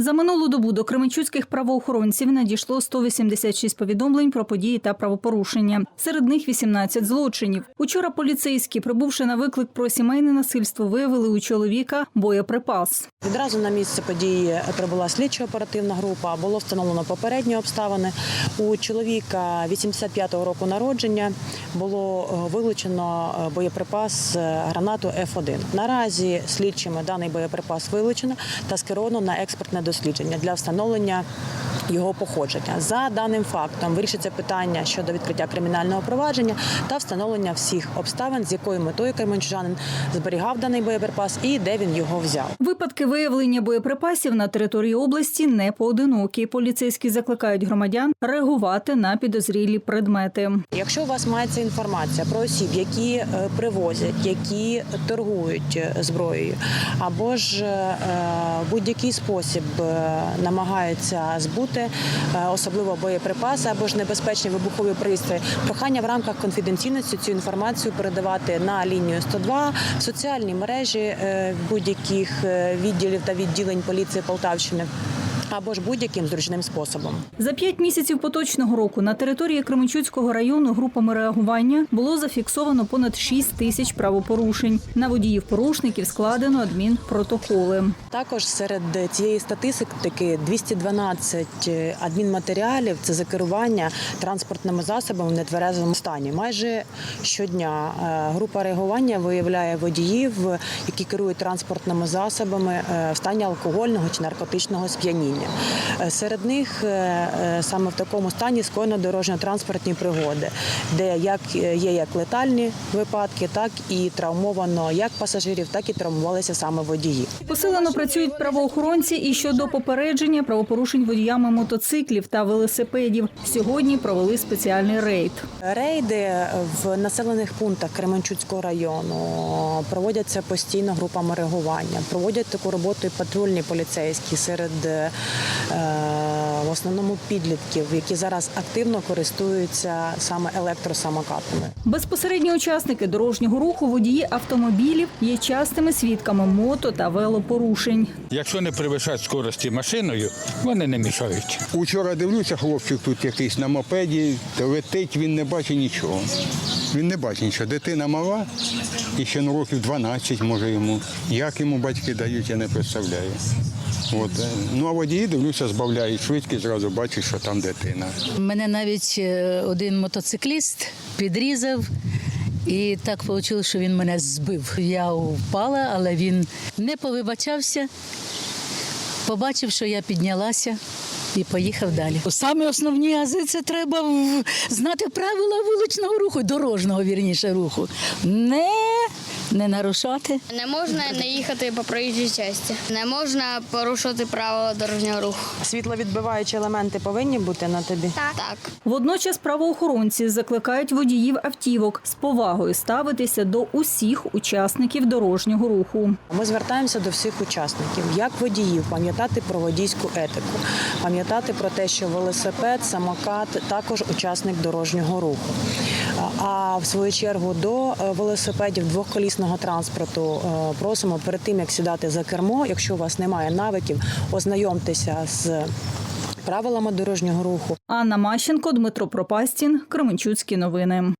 За минулу добу до кременчуцьких правоохоронців надійшло 186 повідомлень про події та правопорушення. Серед них 18 злочинів. Учора поліцейські, прибувши на виклик про сімейне насильство, виявили у чоловіка боєприпас. Відразу на місце події прибула слідчо-оперативна група. Було встановлено попередні обставини. У чоловіка 85-го року народження було е, вилучено е, боєприпас е, гранату Ф1. Наразі слідчими даний боєприпас вилучено та скеровано на експертне дослідження для встановлення. Його походження за даним фактом вирішиться питання щодо відкриття кримінального провадження та встановлення всіх обставин, з якою метою кременчужанин зберігав даний боєприпас і де він його взяв. Випадки виявлення боєприпасів на території області не поодинокі. Поліцейські закликають громадян реагувати на підозрілі предмети. Якщо у вас мається інформація про осіб, які е, привозять, які торгують е, зброєю, або ж е, будь-який спосіб намагаються збути, е, особливо боєприпаси або ж небезпечні вибухові пристрої, прохання в рамках конфіденційності цю інформацію передавати на лінію 102, в соціальні мережі е, будь-яких е, відділів та відділень поліції Полтавщини. Або ж будь-яким зручним способом. За п'ять місяців поточного року на території Кременчуцького району групами реагування було зафіксовано понад 6 тисяч правопорушень. На водіїв порушників складено адмінпротоколи. Також серед цієї статистики 212 адмінматеріалів це за керування транспортними засобами в нетверезому стані. Майже щодня е, група реагування виявляє водіїв, які керують транспортними засобами е, в стані алкогольного чи наркотичного сп'яніння. Е, Серед них е, е, саме в такому стані скоєно дорожньо-транспортні пригоди, де як е, є як летальні випадки, так і травмовано як пасажирів, так і травмувалися саме водії. Посилено працюють правоохоронці і щодо попередження правопорушень водіями мотоциклів та велосипедів. Сьогодні провели спеціальний рейд. Рейди в населених пунктах Кременчуцького району проводяться постійно групами реагування. Проводять таку роботу і патрульні поліцейські серед в основному підлітків, які зараз активно користуються саме електросамокатами. Безпосередні учасники дорожнього руху водії автомобілів є частими свідками мото та велопорушень. Якщо не перевищають скорості машиною, вони не мішають. Учора дивлюся, хлопчик тут якийсь на мопеді, то летить, він не бачить нічого. Він не бачить нічого. Дитина мала, і ще ну, років 12 може йому. Як йому батьки дають, я не представляю. От. е, Ну а водії, дивлюся, збавляють швидкість, зразу бачать, що там дитина. Мене навіть е, один мотоцикліст підрізав. І так вийшло, що він мене збив. Я впала, але він не повибачався, побачив, що я піднялася і поїхав далі. Саме основні ази це треба знати правила вуличного руху, дорожнього вірніше руху. Не, не нарушати. Не можна не їхати по проїжджій часті. Не можна порушувати правила дорожнього руху. Світловідбиваючі елементи повинні бути на тобі. Так. Так. Водночас правоохоронці закликають водіїв автівок з повагою ставитися до усіх учасників дорожнього руху. Ми звертаємося до всіх учасників, як водіїв, пам'ятати про водійську етику, пам'ятати про те, що велосипед, самокат також учасник дорожнього руху. А в свою чергу до е, велосипедів двохколісного транспорту е, просимо перед тим, як сідати за кермо, якщо у вас немає навиків, ознайомтеся з правилами дорожнього руху. Анна Мащенко, Дмитро Пропастін, Кременчуцькі новини.